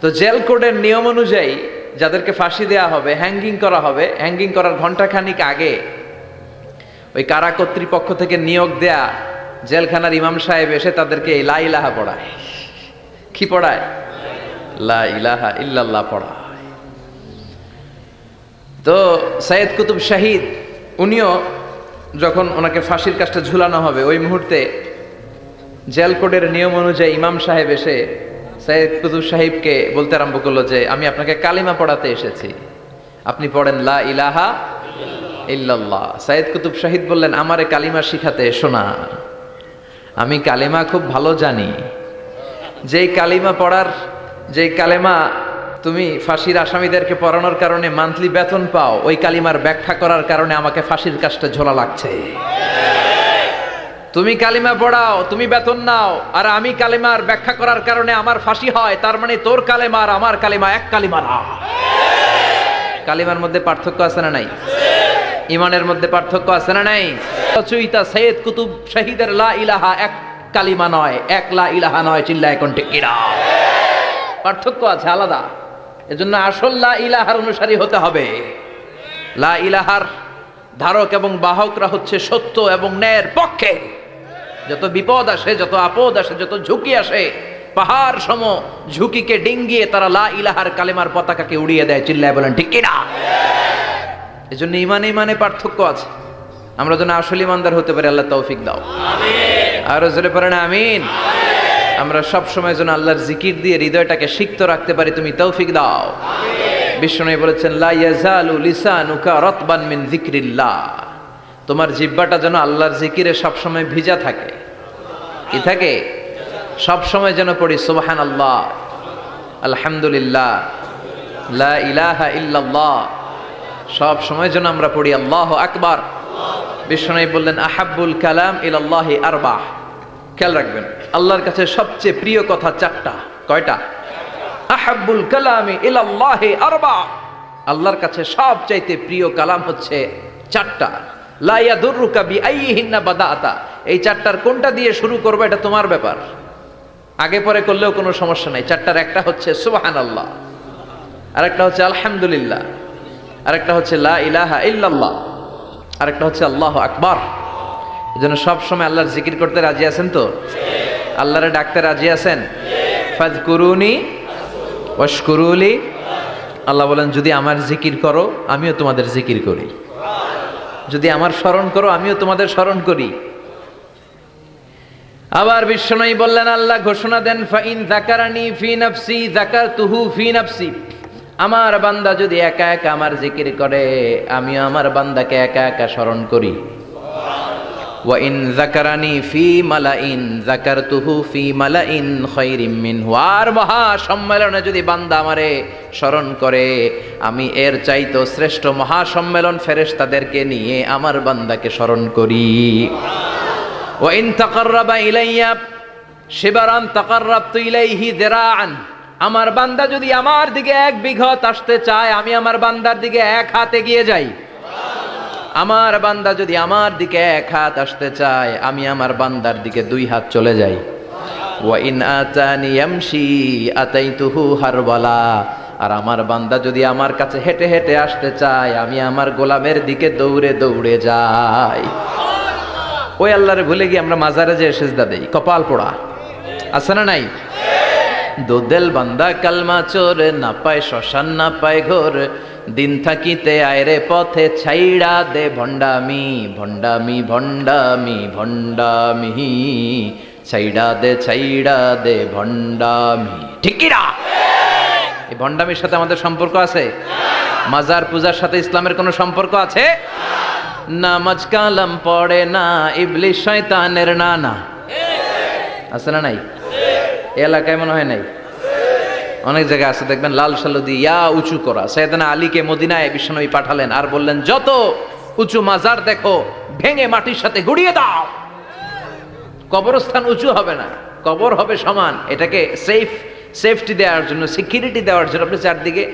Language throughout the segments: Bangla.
তো জেল কোডের নিয়ম অনুযায়ী যাদেরকে ফাঁসি দেওয়া হবে হ্যাঙ্গিং করা হবে হ্যাঙ্গিং করার ঘন্টাখানিক আগে ওই কারা কর্তৃপক্ষ থেকে নিয়োগ দেয়া জেলখানার ইমাম সাহেব এসে তাদেরকে লা ইলাহা পড়ায়। কি পড়ায়? লা ইলাহা ইল্লাল্লাহ পড়ায়। তো সৈয়দ কুতুব শাহিদ, উনিও যখন ওনাকে ফাঁসির কাজটা ঝুলানো হবে, ওই মুহূর্তে জেল কোডের নিয়ম অনুযায়ী ইমাম সাহেব এসে সৈয়দ কুতুব সাহিবকে বলতে আরম্ভ করল যে, আমি আপনাকে কালিমা পড়াতে এসেছি। আপনি পড়েন লা ইলাহা ইল্লাল্লাহ। সাইদ কুতুব শাহিদ বললেন, আমারে কালিমা শিখাতে এসো না। আমি কালিমা খুব ভালো জানি। যেই কালিমা পড়ার, যেই কালেমা তুমি ফাঁসির আসামিদেরকে পড়ানোর কারণে মান্থলি বেতন পাও, ওই কালিমার ব্যাখ্যা করার কারণে আমাকে ফাঁসির কাজটা ঝোলা লাগছে। তুমি কালিমা পড়াও, তুমি বেতন নাও, আর আমি কালিমার ব্যাখ্যা করার কারণে আমার ফাঁসি হয়, তার মানে তোর কালেমা আর আমার কালিমা এক কালিমা না। কালিমার মধ্যে পার্থক্য আছে না নাই? ইমানের মধ্যে পার্থক্য আছে না নাই? চুইতা সৈয়দ কুতুব শহীদের লা ইলাহা এক কালিমা নয়, এক লা ইলাহা নয় চিল্লা এখন টিকিরা পার্থক্য আছে আলাদা। এজন্য আসল লা ইলাহার অনুসারী হতে হবে। লা ইলাহার ধারক এবং বাহকরা হচ্ছে সত্য এবং ন্যায়ের পক্ষে। যত বিপদ আসে যত আপদ আসে যত ঝুঁকি আসে পাহাড় সম ঝুঁকিকে ডিঙ্গিয়ে তারা লা ইলাহার কালেমার পতাকাকে উড়িয়ে দেয় চিল্লায় বলেন ঠিক কিনা এই জন্য ইমানে ইমানে পার্থক্য আছে। আমরা যেন আসল ইমানদার হতে পারি আল্লাহ তৌফিক দাও। আরও জোরে পড়েন আমিন? আমরা সব সময় যেন আল্লাহর জিকির দিয়ে হৃদয়টাকে সিক্ত রাখতে পারি তুমি তৌফিক দাও। বিষ্ণু বলেছেন লা ইয়াজালু লিসানুকা রাতবান মিন যিকরিল্লাহ। তোমার জিব্বাটা যেন আল্লাহর জিকিরে সবসময় ভিজা থাকে। কি থাকে? সবসময় যেন পড়ি সুবহান আল্লাহ আলহামদুলিল্লাহ, লা সব সময় যেন আমরা পড়ি, আল্লাহ আকবার। বিশ্বনাই বললেন, আহাব্বুল কালাম ইলাল্লাহি আরবাহ খেয়াল রাখবেন, আল্লাহর কাছে সবচেয়ে প্রিয় কথা চারটা, কয়টা? আহাব্বুল কালামি ইলাল্লাহি আরবা। আল্লাহর কাছে সবচাইতে প্রিয় কালাম হচ্ছে চারটা। লা ইয়াদুররুকা বিআইহিন্না বাদাআতা। এই চারটার কোনটা দিয়ে শুরু করবে এটা তোমার ব্যাপার। আগে পরে করলেও কোনো সমস্যা নাই। চারটার একটা হচ্ছে সুবহানাল্লাহ, আরেকটা হচ্ছে আলহামদুলিল্লাহ, আরেকটা হচ্ছে লা ইলাহা ইল্লাল্লাহ, আরেকটা হচ্ছে আল্লাহ আকবার। এজন্য সব সময় আল্লাহর জিকির করতে রাজি আছেন তো? আল্লাহরে ডাকতে রাজি আছেন? ফাজ কুরুনি ওয়াশকুরুলি। আল্লাহ বলেন, যদি আমার জিকির করো, আমিও তোমাদের জিকির করি। যদি আমার স্মরণ করো, আমিও তোমাদের স্মরণ করি। আবার বিশ্বনয়ী বললেন, আল্লাহ ঘোষণা দেন, ফাইন জাকারানি ফি নাফসি জাকার তুহু ফি নাফসি। আমার বান্দা যদি একা একা আমার জিকির করে, আমিও আমার বান্দাকে একা একা স্মরণ করি। ওয়াইন জাকারানি ফি মালাইন জাকারতুহু ফি মালাইন খায়রিম মিনহু। আর মহা সম্মেলনে যদি বান্দা আমারে স্মরণ করে, আমি এর চাইতো শ্রেষ্ঠ মহা সম্মেলন ফেরেশতাদেরকে নিয়ে আমার বান্দাকে স্মরণ করি। ওয়াইন তাকাররাবা ইলাইয়া, শিবারান তাকাররাবতু ইলাইহি যিরাআন। আমার বান্দা যদি আমার দিকে এক বিঘত আসতে চায়, আমি আমার বান্দার দিকে এক হাতে গিয়ে যাই। আমার বান্দা যদি আমার দিকে এক হাত আসতে চায়, আমি আমার বান্দার দিকে দুই হাত চলে যাই। হারবালা। আর আমার বান্দা যদি আমার কাছে হেঁটে হেঁটে আসতে চায়, আমি আমার গোলামের দিকে দৌড়ে দৌড়ে যাই। ওই আল্লাহরে ভুলে গিয়ে আমরা মাজারে যে সেজদা দেই। কপাল পোড়া। আছে না নাই? দোদেল বান্দা কালমা চোর, না পায় শ্মশান, না পায় ঘোর। দিন থাকিতে আয়রে পথে ছাইড়া দে ভণ্ডামি ভণ্ডামি ভণ্ডামি ভণ্ডামি। ছাইড়া দে ছাইড়া দে ভণ্ডামি। ঠিকিরা এই ভণ্ডামির সাথে আমাদের সম্পর্ক আছে? মাজার পূজার সাথে ইসলামের কোনো সম্পর্ক আছে? নামাজ কালাম পড়ে না ইবলিশ শয়তানের নানা। আছে না নাই? এলাকায় মনে হয় নাই? অনেক জায়গায় আছে, দেখবেন লাল সালুদি ইয়া উঁচু করা। সৈয়দনা আলীকে মদিনায় বিশ্বনবী পাঠালেন আর বললেন, যত উঁচু মাজার দেখো, ভেঙে মাটির সাথে গুড়িয়ে দাও। কবরস্থান উঁচু হবে না, কবর হবে সমান। এটাকে সেফ সেফটি দেওয়ার জন্য সিকিউরিটি দেওয়ার জন্য আপনি চারদিকে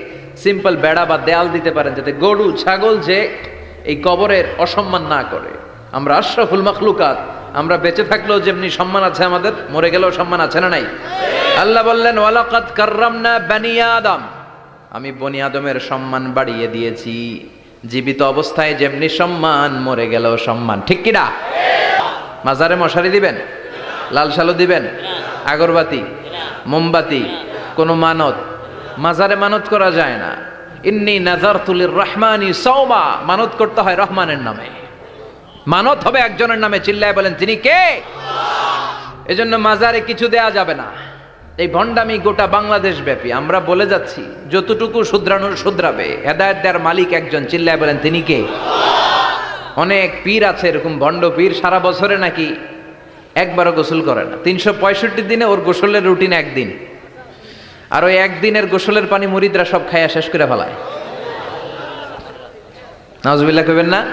সিম্পল বেড়া বা দেয়াল দিতে পারেন, যাতে গরু, ছাগল যে এই কবরের অসম্মান না করে। আমরা আশরাফুল মখলুকাত আমরা বেঁচে থাকলেও যেমনি সম্মান আছে আমাদের, মরে গেলেও সম্মান আছে না নাই? আল্লাহ বললেন, ওয়ালাকাদ কাররামনা বানি আদম। আমি বনি আদমের সম্মান বাড়িয়ে দিয়েছি। জীবিত অবস্থায় যেমনি সম্মান, মরে গেলেও সম্মান। ঠিক কিনা মাজারে মশারি দিবেন? লাল শালু দিবেন? আগরবাতি? মোমবাতি? কোনো মানত? মাজারে মানত করা যায় না। ইন্নি নাজারতুলির রহমানি সৌমা মানত করতে হয় রহমানের নামে। মানত হবে একজনের নামে চিল্লায় বলেন, তিনি কে? এজন্য মাজারে কিছু দেয়া যাবে না। এই ভণ্ডামি গোটা বাংলাদেশ ব্যাপী আমরা বলে যাচ্ছি, যতটুকু শুধরানোর শুধরাবে, হেদায়ত দেওয়ার মালিক একজন, চিল্লায় বলেন, তিনি কে? অনেক পীর আছে, এরকম ভণ্ড পীর, সারা বছরে নাকি একবারও গোসল করে না। তিনশো পঁয়ষট্টি দিনে ওর গোসলের রুটিন একদিন। আর ওই একদিনের গোসলের পানি মুরিদরা সব খাইয়া শেষ করে ফেলায়। নাজবিল্লা কবেন না?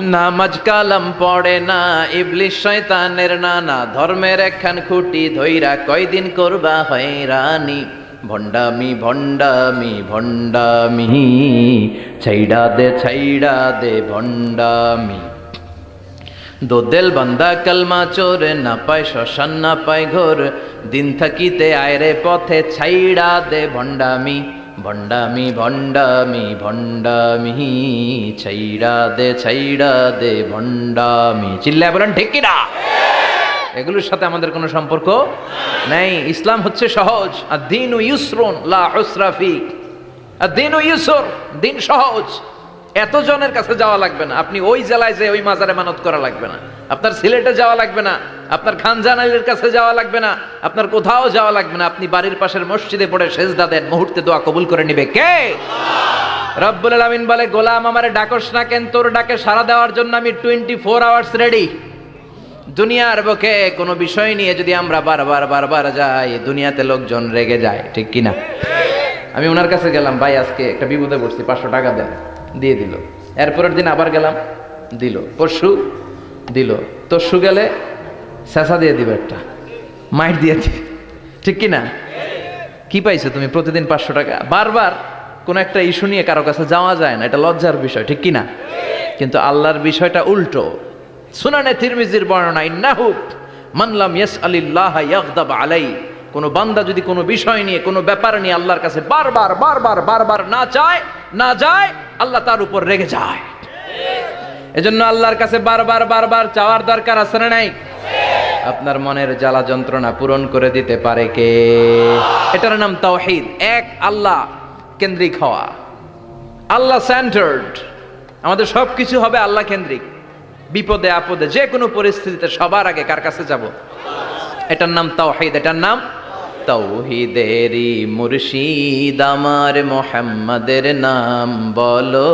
নামাজ কালাম পড়ে না ইবলিশ শয়তানের নানা ধর্মের একখান খুঁটি ধইরা কয়দিন করবা হয়রানি। ভণ্ডামি ভণ্ডামি ভণ্ডামি, ছাইড়া দে ছাইড়া দে, ভণ্ডামি। দোদেল বান্দা কালমা চোর, না পায় শ্মশান, না পায় ঘোর। দিন থাকিতে আয়রে পথে ছাইড়া দে, ভণ্ডামি। ভণ্ডামি ভণ্ডামি ভণ্ডামি ছাইড়া দে ছাইড়া দে ভণ্ডামি। চিল্লায় বলেন, ঠিক কিনা? এগুলোর সাথে আমাদের কোনো সম্পর্ক নাই। ইসলাম হচ্ছে সহজ। আর দিন ও ইউসরুন, লা উসরাফি আর দিন ও ইউসর, দিন সহজ। এত জনের কাছে যাওয়া লাগবে না। আপনি ওই জেলায় যে ওই মাজারে মানত করা লাগবে না। আপনার সিলেটে যাওয়া লাগবে না, আপনার খানজানালির কাছে যাওয়া লাগবে না, আপনার কোথাও যাওয়া লাগবে না, আপনি বাড়ির পাশের মসজিদে পড়ে সেজদা দেন, মুহূর্তে দোয়া কবুল করে নিবে। কে? রব্বুল আলামিন বলে, গোলাম আমারে ডাকস না কেন, তোর ডাকে সাড়া দেওয়ার জন্য আমি টোয়েন্টি ফোর আওয়ার্স রেডি দুনিয়ার বুকে কোনো বিষয় নিয়ে যদি আমরা বারবার বারবার যাই, দুনিয়াতে লোকজন রেগে যায়, ঠিক কিনা? আমি ওনার কাছে গেলাম, ভাই, আজকে একটা বিপদে পড়ছি, পাঁচশো টাকা দেন। দিয়ে দিল। এরপরের দিন আবার গেলাম, দিল। পরশু দিল। তরশু গেলে শেষা দিয়ে দিবে একটা। মাইট দিয়ে দিবে ঠিক কিনা? কি পাইছো তুমি প্রতিদিন পাঁচশো টাকা? বারবার কোনো একটা ইস্যু নিয়ে কারও কাছে যাওয়া যায় না, এটা লজ্জার বিষয়, ঠিক কিনা? কিন্তু আল্লাহর বিষয়টা উল্টো। সুনানে তিরমিজির বর্ণনা, ইন্নাহু মানলাম ইয়াস আলিল্লাহ ইয়াগদাব আলাই। কোনো বান্দা যদি কোনো বিষয় নিয়ে, কোনো ব্যাপার নিয়ে আল্লাহর কাছে বারবার বারবার বারবার না চায়, না যায়, আল্লাহ তার উপর রেগে যায়। এজন্য আল্লাহর কাছে বারবার বারবার চাওয়ার দরকার আছে না নাই? আপনার মনের জ্বালা যন্ত্রণা পূরণ করে দিতে পারে কে? এটার নাম তাওহীদ। এক, আল্লাহ কেন্দ্রিক হওয়া। আল্লাহ সেন্টার্ড আমাদের সব কিছু হবে আল্লাহ কেন্দ্রিক। বিপদে, আপদে, যে কোনো পরিস্থিতিতে সবার আগে কার কাছে যাব? এটার নাম তাওহীদ, এটার নাম তৌহিদেরি মুর্শিদ। আমার মোহাম্মদের নাম বলো।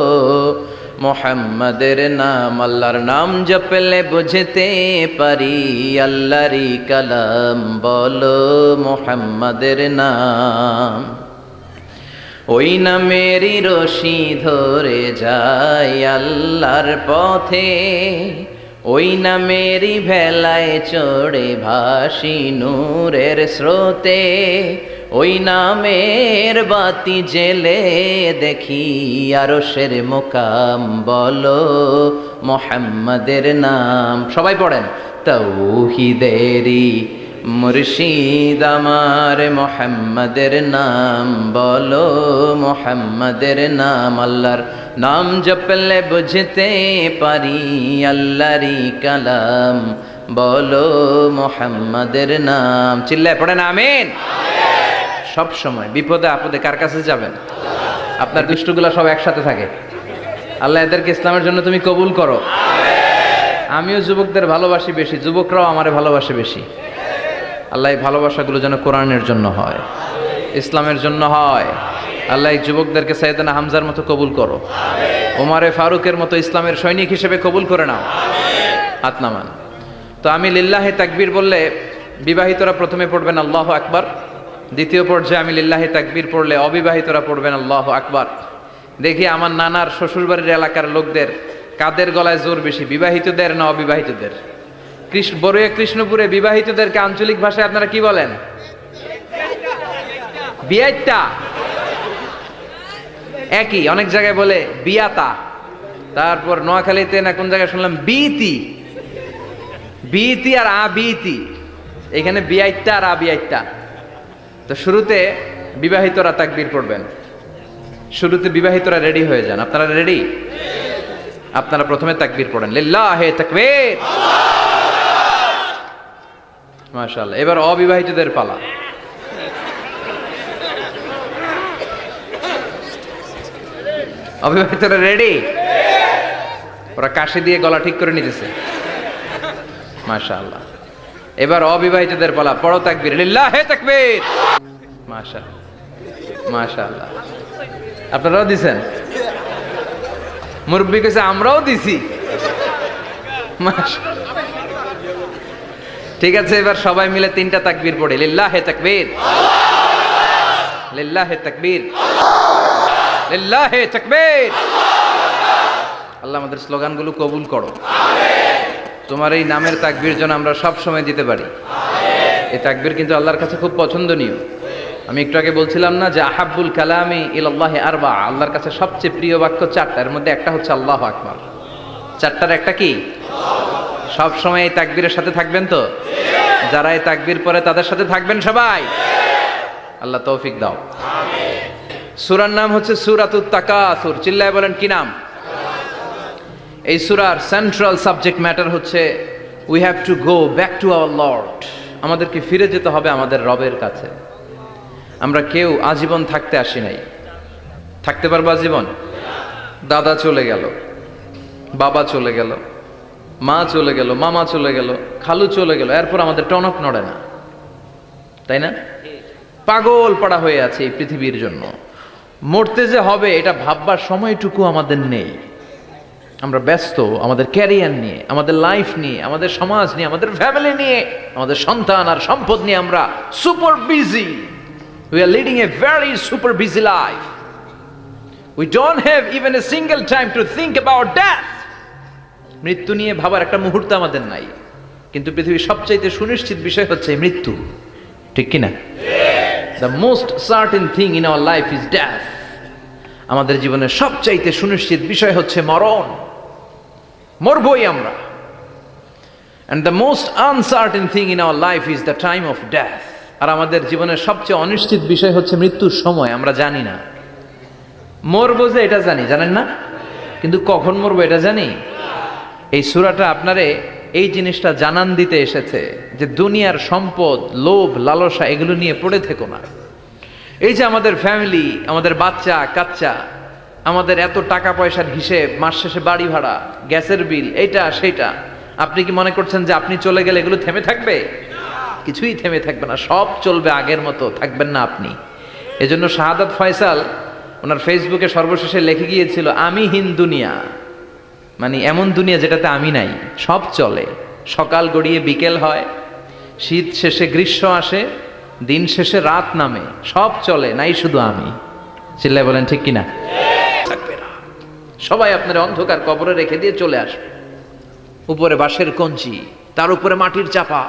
মোহাম্মদের নাম, আল্লাহর নাম জপলে বুঝতে পারি। আল্লাহরি কালাম, বলো মোহাম্মদের নাম। ওই নামেরই রশি ধরে যায় আল্লাহর পথে। ওই নামেরই ভেলায় চড়ে ভাসি নূরের স্রোতে। ওই নামের বাতি জেলে দেখি আরশের মোকাম, বলো মোহাম্মদের নাম। সবাই পড়েন, তৌহিদেরি মুর্শিদ আমার মোহাম্মদের নাম, বলো মোহাম্মদের নাম। আল্লাহর নাম জপলে বুঝতে পারি আল্লাহরি কালাম, বলো মোহাম্মদের নাম। চিল্লায় পড়েন, আমিন। সব সময় বিপদে আপদে কার কাছে যাবেন? আপনার দুষ্টগুলা সব একসাথে থাকে। আল্লাহ এদেরকে ইসলামের জন্য তুমি কবুল করো। আমিও যুবকদের ভালোবাসি বেশি, যুবকরাও আমারে ভালোবাসে বেশি। আল্লাহ এই ভালোবাসাগুলো যেন কোরআনের জন্য হয়, ইসলামের জন্য হয়। আল্লাহ যুবকদেরকে সাইদানা হামজার মতো কবুল করো। ওমারে ফারুকের মতো ইসলামের সৈনিক হিসেবে কবুল করে নাও। হাত নামান। তো আমি লিল্লাহে তাকবীর বললে বিবাহিতরা প্রথমে পড়বেন আল্লাহ আকবার। দ্বিতীয় পর্যায়ে আমি লিল্লাহে তাকবীর পড়লে অবিবাহিতরা পড়বেন, আল্লাহ আকবার। দেখি আমার নানার শ্বশুরবাড়ির এলাকার লোকদের কাদের গলায় জোর বেশি, বিবাহিতদের না অবিবাহিতদের? কৃষ্ণ বড়ুয়া কৃষ্ণপুরে বিবাহিতদেরকে আঞ্চলিক ভাষায় আপনারা কি বলেন? বিয়াইতা একই, অনেক জায়গায় বলে বিয়াতা। তারপর নোয়াখালীতে না কোন জায়গায় শুনলাম? বিতি বিতি আর আবিতি এখানে বিয়াইতা আর আবিয়াইতা তো শুরুতে বিবাহিতরা তাকবির পড়বেন। শুরুতে বিবাহিতরা রেডি হয়ে যান। আপনারা রেডি আপনারা প্রথমে তাকবির পড়েন। লিল্লাহে তাকবীর। মাশাআল্লাহ। এবার অবিবাহিতদের পালা। অবিবাহিতরা রেডি ওরা কাশি দিয়ে গলা ঠিক করে নিতেছে। মাশাআল্লাহ। এবার অবিবাহিতদের পালা। পড়ো তাকবীর। লিল্লাহে তাকবীর। মাশা আপনারাও দিছেন? মুরব্বী কেছে আমরাও দিছি। ঠিক আছে, এবার সবাই মিলে তিনটা তাকবীর পড়ে। লিল্লাহে তাকবীর। লিল্লাহে তাকবীর। লিল্লাহে তাকবীর। আল্লাহ আমাদের স্লোগানগুলো কবুল করো। তোমার এই নামের তাকবীর যেন আমরা সব সময় দিতে পারি। এই তাকবীর কিন্তু আল্লাহর কাছে খুব পছন্দনীয়। আমি একটু আগে বলছিলাম না যে আহাব্বুল কালামি ইলাল্লাহি আরবা, আল্লাহর কাছে সবচেয়ে প্রিয় বাক্য চারটার মধ্যে একটা হচ্ছে আল্লাহ আকবার। চারটার একটা কি? সব সময় এই তাকবীরের সাথে থাকবেন তো? যারা এই তাকবীর পরে তাদের সাথে থাকবেন সবাই? আল্লাহ তৌফিক দাও। সুরার নাম হচ্ছে সূরাতুত তাকাসুর। চিল্লায় বলেন, কি নাম? এই সুরার সেন্ট্রাল সাবজেক্ট ম্যাটার হচ্ছে we have to go back to our lord আমাদেরকে ফিরে যেতে হবে আমাদের রবের কাছে। আমরা কেউ আজীবন থাকতে আসি নাই। থাকতে পারব আজীবন? দাদা চলে গেল, বাবা চলে গেল, মা চলে গেল, মামা চলে গেল, খালু চলে গেল, এরপর আমাদের টনক নড়ে না। তাই না? পাগল পাড়া হয়ে আছে এই পৃথিবীর জন্য। মরতে যে হবে, এটা ভাববার সময়টুকু আমাদের নেই। আমরা ব্যস্ত, আমাদের ক্যারিয়ার নিয়ে, আমাদের লাইফ নিয়ে, আমাদের সমাজ নিয়ে, আমাদের ফ্যামিলি নিয়ে, আমাদের সন্তান আর সম্পদ নিয়ে আমরা super busy. We are leading a very super busy life we don't have even a single time to think about death মৃত্যু নিয়ে ভাবার একটা মুহূর্ত আমাদের নাই। কিন্তু পৃথিবীর সবচাইতে সুনিশ্চিত বিষয় হচ্ছে মৃত্যু। ঠিক কিনা? The most certain thing in our life is death আমাদের জীবনের সবচাইতে সুনিশ্চিত বিষয় হচ্ছে মরণ। মরবই আমরা। And the most uncertain thing in our life is the time of death আর আমাদের জীবনের সবচেয়ে অনিশ্চিত বিষয় হচ্ছে মৃত্যুর সময়, আমরা জানি না। মরবো যে এটা জানি, জানেন না? কিন্তু কখন মরবো এটা জানি? এই সুরাটা আপনারে এই জিনিসটা জানান দিতে এসেছে যে দুনিয়ার সম্পদ, লোভ, লালসা এগুলো নিয়ে পড়ে থেকো না। এই যে আমাদের ফ্যামিলি আমাদের বাচ্চা, কাচ্চা, আমাদের এত টাকা পয়সার হিসেব, মাস শেষে বাড়ি ভাড়া, গ্যাসের বিল এইটা, সেইটা, আপনি কি মনে করছেন যে আপনি চলে গেলে এগুলো থেমে থাকবে? কিছুই থেমে থাকবে না, সব চলবে আগের মতো, থাকবেন না আপনি। এজন্য শাহাদাত ফয়সাল ওনার ফেসবুকে সর্বশেষে লিখে গিয়েছিল, আমি হিন দুনিয়া। মানে এমন দুনিয়া যেটাতে আমি নাই, সব চলে। সকাল গড়িয়ে বিকেল হয়, শীত শেষে গ্রীষ্ম আসে, দিন শেষে রাত নামে, সব চলে, নাই শুধু আমি। চিল্লায় বলেন, ঠিক কিনা? থাকবে না। সবাই আপনার অন্ধকার কবরে রেখে দিয়ে চলে আসবে। উপরে বাঁশের কঞ্চি, তার উপরে মাটির চাপা।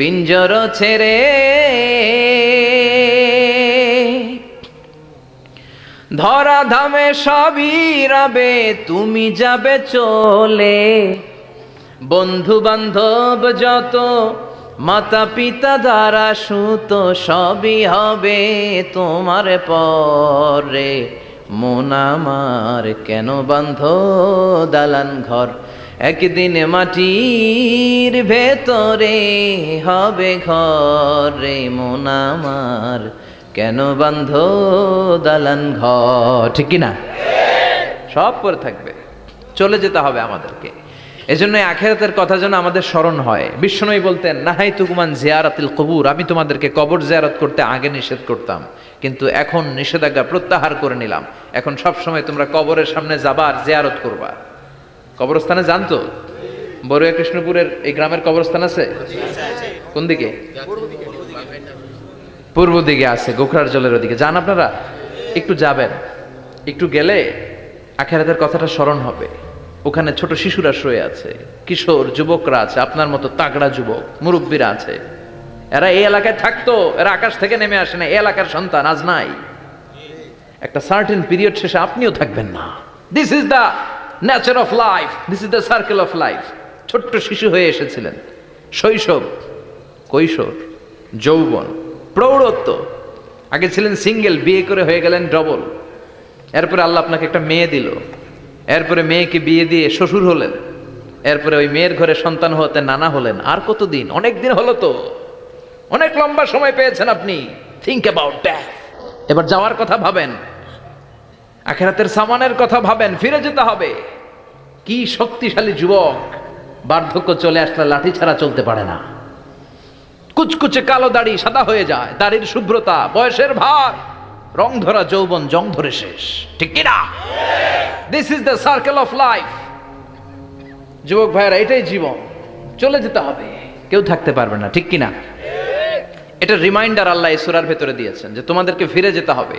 পিঞ্জর ছেড়ে। ধরা ধামে সবই রবে, তুমি যাবে চলে। বন্ধু বান্ধব যত মাতা পিতা দ্বারা সুত, সবই হবে তোমার পরে। মন আমার কেন বান্ধ দালান ঘর? একদিন মাটির ভেতরে হবে ঘরে মন আমার। কেন বান্ধ দালান ঘর? ঠিক কি না? সব পরে থাকবে। চলে যেতে হবে আমাদেরকে। এই আখেরাতের কথা যেন আমাদের স্মরণ হয়। বিশ্বনবী বলতেন, নাহাই তুকুমান জিয়ারাতিল কবুর। আমি তোমাদেরকে কবর জিয়ারত করতে আগে নিষেধ করতাম। কিন্তু এখন নিষেধাজ্ঞা প্রত্যাহার করে নিলাম। এখন সব সময় তোমরা কবরের সামনে যাবার জিয়ারত করবা। কবরস্থানে জানতো বড়ুয়া কৃষ্ণপুরের এই গ্রামের কবরস্থান আছে? কোন দিকে? পূর্ব দিকে আছে, গোখরার জলের ওদিকে। যান আপনারা? একটু যাবেন। একটু গেলে আখেরাতের কথাটা স্মরণ হবে। ওখানে ছোট শিশুরা শুয়ে আছে, কিশোর যুবকরা আছে, আপনার মতো তাগড়া যুবক, মুরব্বীরা আছে। এরা এই এলাকায় থাকতো, এরা আকাশ থেকে নেমে আসে না, এই এলাকার সন্তান আজ নাই। একটা সার্টেন পিরিয়ড শেষে আপনিও থাকবেন না। This is the nature of life this is the circle of life ছোট্ট শিশু হয়ে এসেছিলেন। শৈশব, কৈশোর, যৌবন, প্রৌঢ়ত্ব। আগে ছিলেন সিঙ্গেল, বিয়ে করে হয়ে গেলেন ডবল। এরপরে আল্লাহ আপনাকে একটা মেয়ে দিল। এরপরে মেয়েকে বিয়ে দিয়ে শ্বশুর হলেন। এরপরে ওই মেয়ের ঘরে সন্তান হতে নানা হলেন। আর কতদিন? অনেক দিন হলো তো। অনেক লম্বা সময় পেয়েছেন আপনি। থিঙ্ক অ্যাবাউট দ্যাট এবার যাওয়ার কথা ভাবেন। আখেরাতের সামানের কথা ভাবেন, ফিরে যেতে হবে। কি শক্তিশালী যুবক, বার্ধক্য চলে আসলে লাঠি ছাড়া চলতে পারে না। কুচকুচে কালো দাড়ি সাদা হয়ে যায়, দাড়ির শুভ্রতা, বয়সের ভার, রং ধরা যৌবন, জং ধরে শেষ। ঠিক কিনা this is the circle of life যুবক ভাইয়েরা, এটাই জীবন। চলে যেতে হবে। কেউ থাকতে পারবে না, ঠিক কিনা এটা রিমাইন্ডার আল্লাহ এই সূরার ভেতরে দিয়েছেন যে তোমাদেরকে ফিরে যেতে হবে।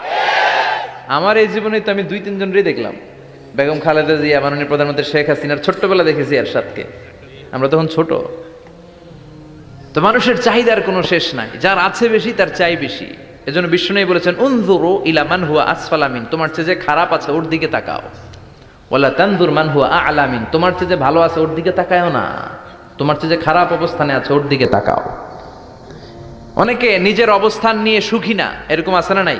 আমার এই জীবনে তো আমি দুই তিন জনেরই দেখলাম। বেগম খালেদা জিয়া, মাননীয় প্রধানমন্ত্রী শেখ হাসিনার ছোট্টবেলা দেখেছি আর এরশাদকে। আমরা তখন ছোট। তো মানুষের চাহিদার কোনো শেষ নাই। যার আছে বেশি, তার চাই বেশি। এজন্য বিষ্ণু বলেছেন, উনজুরু ইলা মান হুয়া আসফালামিন তোমার চেয়ে যে খারাপ আছে, ওর দিকে তাকাও। ওলা তানদুর মান হুয়া আলামিন তোমার চেয়ে যে ভালো আছে, ওর দিকে তাকায়ও না। তোমার চেয়ে যে খারাপ অবস্থানে আছে, ওর দিকে তাকাও। অনেকে নিজের অবস্থান নিয়ে সুখী না, এরকম আছে না নাই?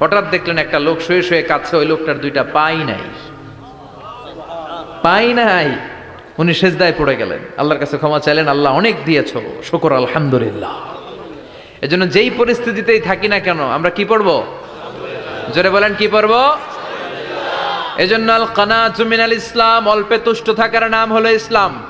হঠাৎ দেখলেন একটা লোক শুয়ে শুয়ে কাছে ওই লোকটার দুইটা পাই নাই। পাই নাই। উনি সেজদায় পড়ে গেলেন। আল্লাহর কাছে ক্ষমা চাইলেন, আল্লাহ অনেক দিয়েছ, শুকর আলহামদুলিল্লাহ। এজন্য যেই পরিস্থিতিতেই থাকি না কেন, আমরা কি পড়ব? জোরে বলেন, কি পড়ব? এজন্য আল কানা জুমিন আল ইসলাম, অল্পে তুষ্ট থাকার নাম হলো ইসলাম।